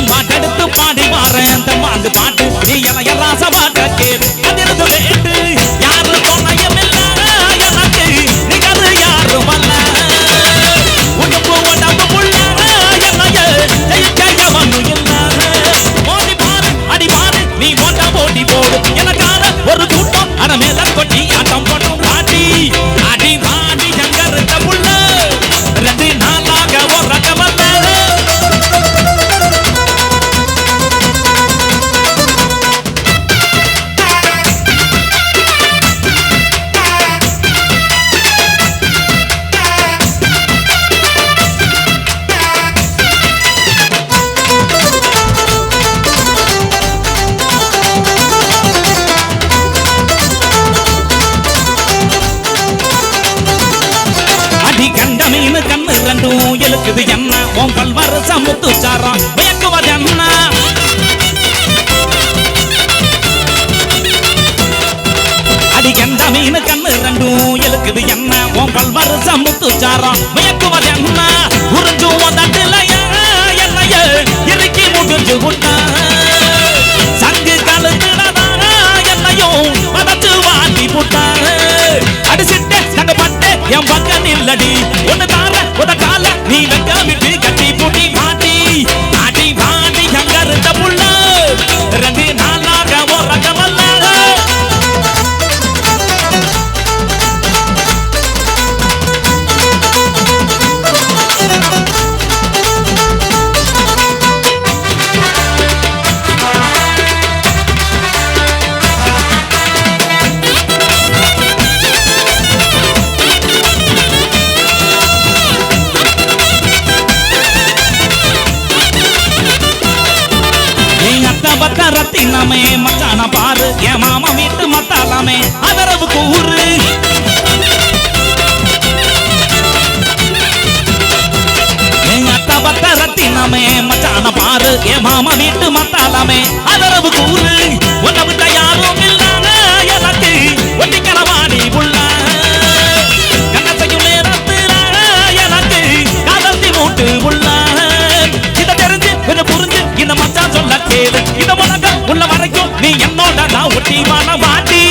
நான் பாட்டெடுத்து பாடி வாரேன் அந்த பாட்டு மீனு கண்ணு ரெண்டும் இழுக்குது என்ன? உன் பல்வர சமுத்து சாரம் மயக்குவது என்ன? அடி கண்ட மீனு கண்ணு ரெண்டும் இழுக்குது என்ன? உன் பல்வர சமுத்து சாரம் மயக்குவது என்ன? உறிஞ்சும் உதட்டுலைய என்னைய மச்சாலாமே மச்சானா பாரு என் மாமா வீட்டு மத்தாலாமே அதரவு கூறு. அத்தா பத்த ரத்தினமே மச்சான பாரு என் மாமா வீட்டு மத்தாலாமே அதரவு கூறு. உன்னை விட்ட யாரும் இல்லாத எனக்கு ஒட்டிக்கலவா நீ உள்ள. கண்ணத்தையும் நேரத்தில் எனக்கு கதந்தி மூட்டு உள்ள. இதை தெரிஞ்சு கொஞ்சம் புரிஞ்சு இந்த மச்சான் சொல்ல இந்த உலகம் உள்ள வரைக்கும் நீ என்னோட நான் ஒட்டி வாழ வாட்டி